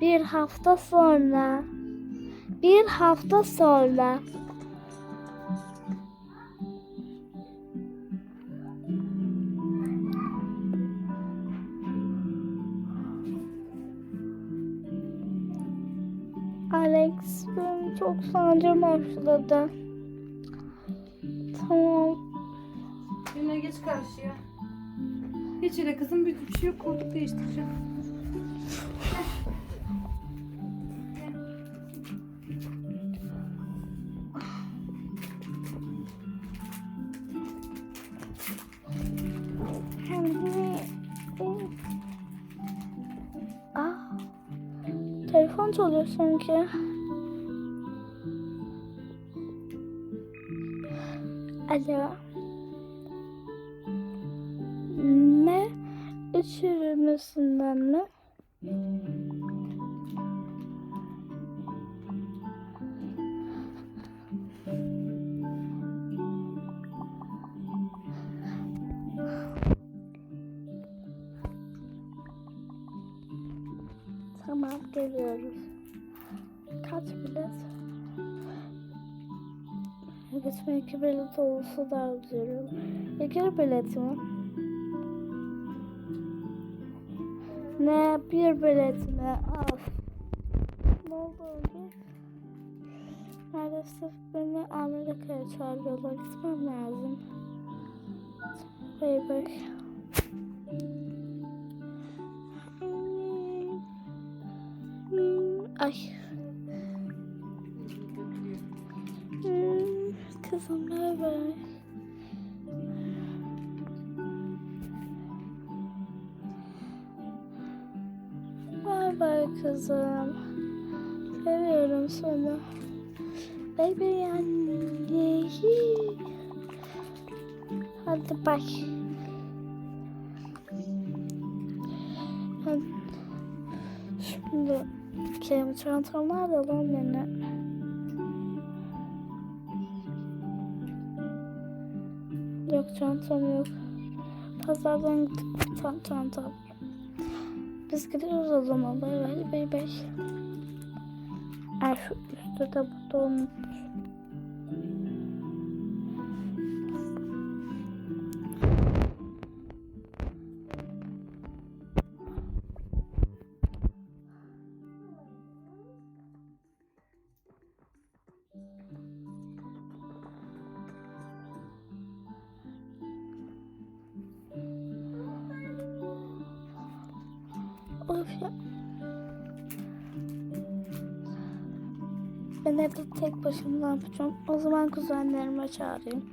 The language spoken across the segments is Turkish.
Bir hafta sonra. Bir hafta sonra. Alex benim çok sancım başladı. Tamam. Yine geç karşıya. Geç hele kızım bir şey yok koltuk değiştireceğim. Sanki. Alo. Ne? İç yürümesinden mi? Tamam geliyoruz. Kaç bilet? Gitme iki bilet daha güzel olur. İki bilet mi? Ne bir bilet mi? Af. Ne oldu? Maalesef beni Amerika'ya çağırıyorlar. Gitmem lazım. Bay bay. Ay. Bay kızım. Seviyorum seni. Baby anne. Hadi. Hadi. Şimdi kelime çantam nerede benim? Çantam yok. Pazardan gittik tam çantam. Biz gidiyoruz o zaman. Bay bay bay bay. Ay şu üstte de burada unutmuş. Of ya. Ben evde tek başıma yapacağım? O zaman kuzenlerime çağırayım.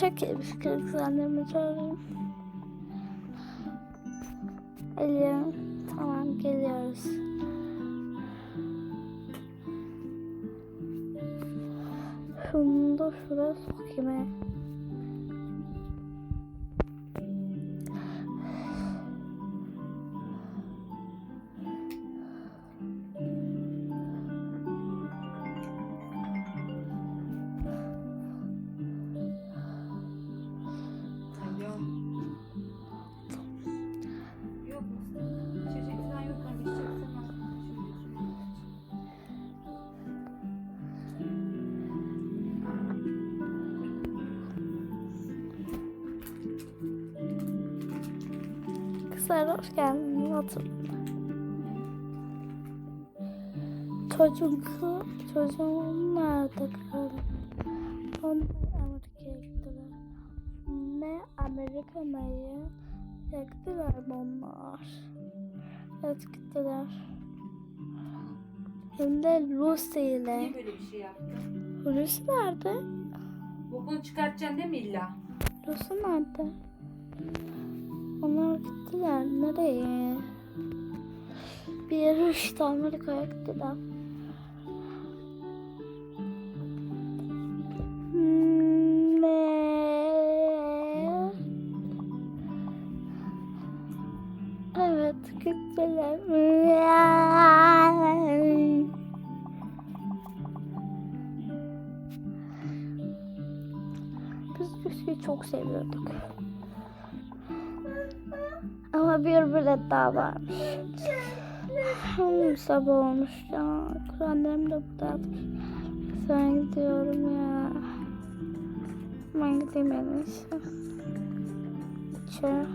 Çok iyi bir fikir kuzenlerime çağırayım. Alo. Tamam geliyoruz. Şunu da şuraya sokayım. Kızlar hoş geldiniz. Oturun. Çocuk, çocuğum nerede kaldı? Onlar Amerika'ya gittiler. Ne Amerika mı? Ya gittiler mi onlar? Evet gittiler. Hem de Lucy ile. Niye böyle bir şey yaptın? Lucy nerede? Bokunu çıkartacaksın değil mi illa? Lucy nerede? Onlar gittiler. Nereye? Bir yere işte Amerika'ya gittiler. Hmm? Evet gittiler. Biz Lucy'yi çok seviyorduk. Bir bilet daha varmış. Sabah olmuş ya. Annem de burada. Ben gidiyorum ya. Ben gideyim en iyisi. İçeri.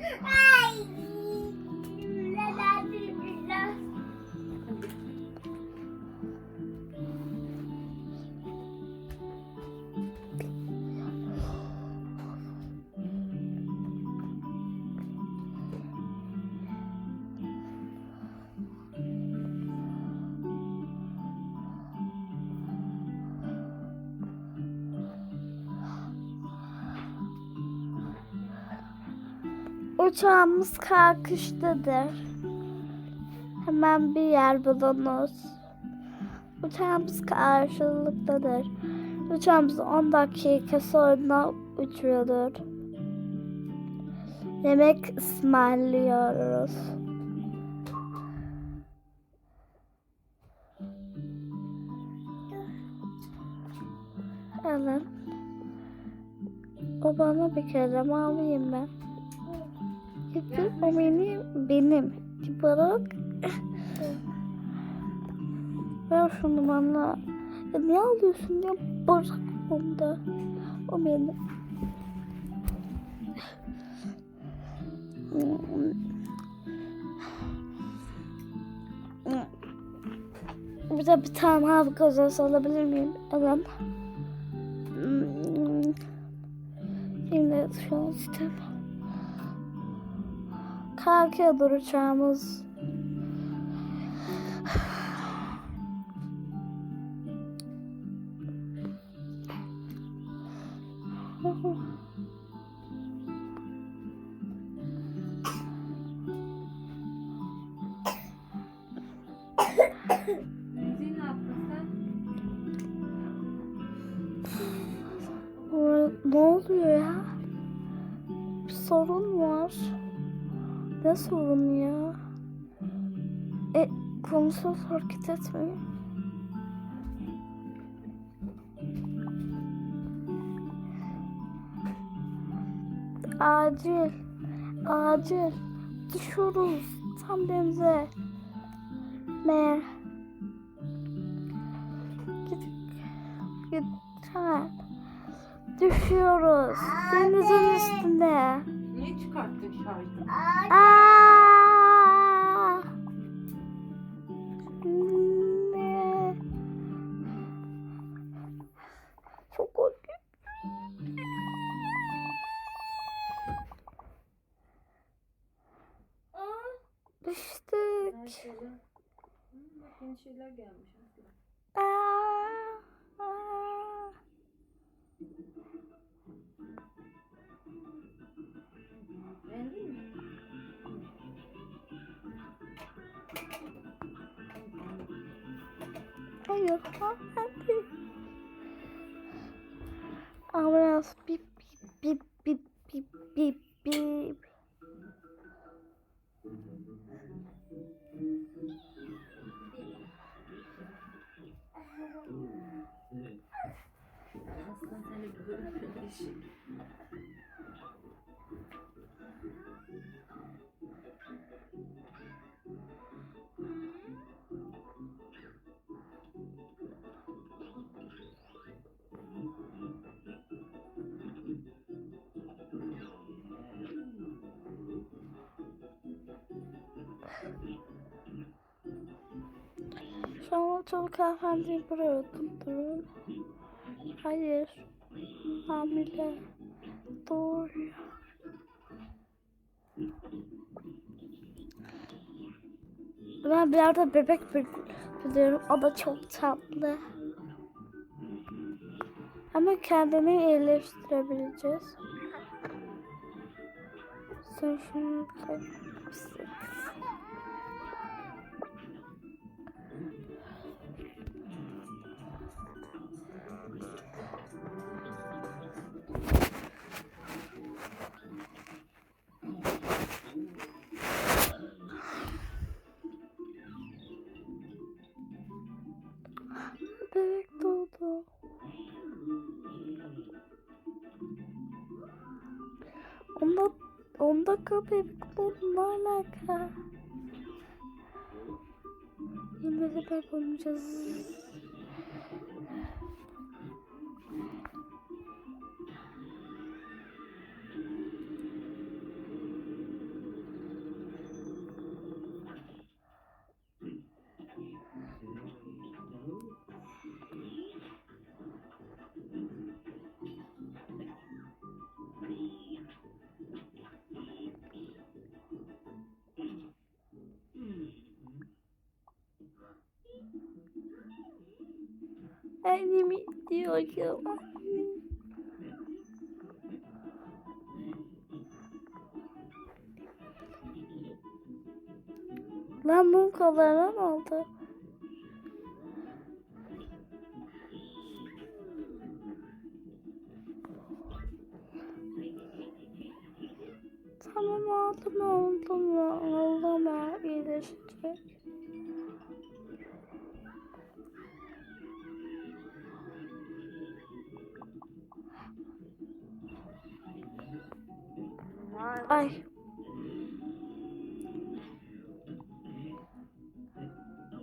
Ah! Uçağımız kalkıştadır. Hemen bir yer bulunuz. Uçağımız karşılıktadır. Uçağımız 10 dakika sonra uçuyordur. Yemek ısmarlıyoruz. Evet. O bana bir kere alayım ben. Gitti o benim. Benim. Bırak. Ver şunu bana. Ya niye alıyorsun ya? Bırak onu da. O benim. Bir de bir tane hava gazoz alabilir miyim? Evet. Şimdi şu an sistem. Kalkıyordur uçağımız. sorun ya? E, konuşuyor hareket etmiyor. Acil. Acil. Düşüyoruz. Tam denize. Ne? Git. Git. Ha. Düşüyoruz. Denizin üstünde. Niye çıkarttın şarjı? Aa! Ambulans bip bip bip bip bip bip bip. Aslında seni böyle bir şey. An çabuk hanımefendiyi buraya oturtturun. Hayır. Hamile. Dur. Ben bir yerde bebek biliyorum. Da çok tatlı. Ama kendini iyileştirebileceğiz. Sen şunu bebek doğdu. Onda, onda bebek doğdu ne alaka? Yine bebek olmayacağız. Annemi diyorum. Lan bunun kollarına ne oldu? Ay.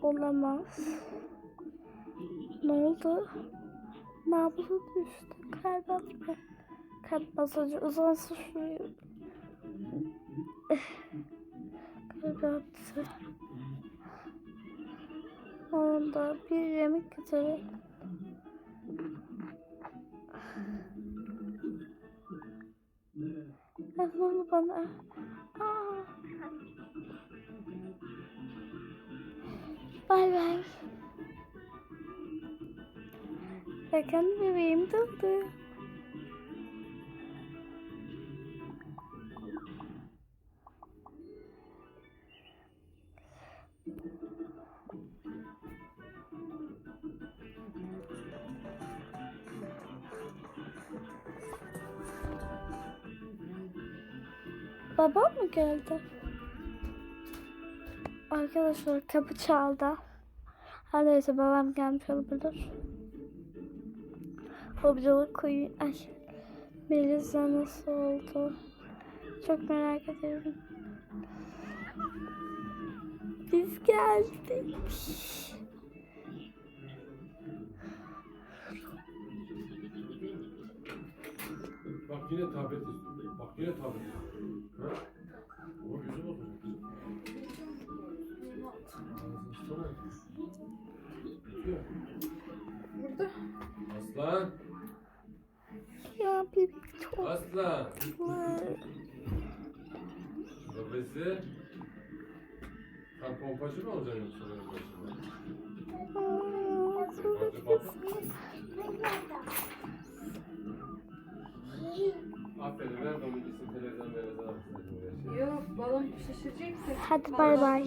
Olamaz. Ne oldu? Nabzı düştü. Kalp atma. Kalp masajı uzansın şuraya. Kalp attı. Onda bir yemek getirin. Ne oldu bana? Aa. Bay bay. Bakın bebeğim doğdu. Babam mı geldi? Arkadaşlar kapı çaldı. Her neyse babam gelmiş olabilir. Hocalık koyu... Ay. Melisa nasıl oldu? Çok merak ediyorum. Biz geldik. Bak yine tablet istiyor. Bak yine tablet istiyor. Kızım. Ağzını tutsana. Tutuyor. Burada. Aslan. Ya bebek çok Aslan. tatlı. Babası. Sen pompacı mı olacaksın yoksa benim başıma? Aa, baba. Aferin ver bana gitsin televizyon televizyon balon şişireceksin. Hadi bay bay.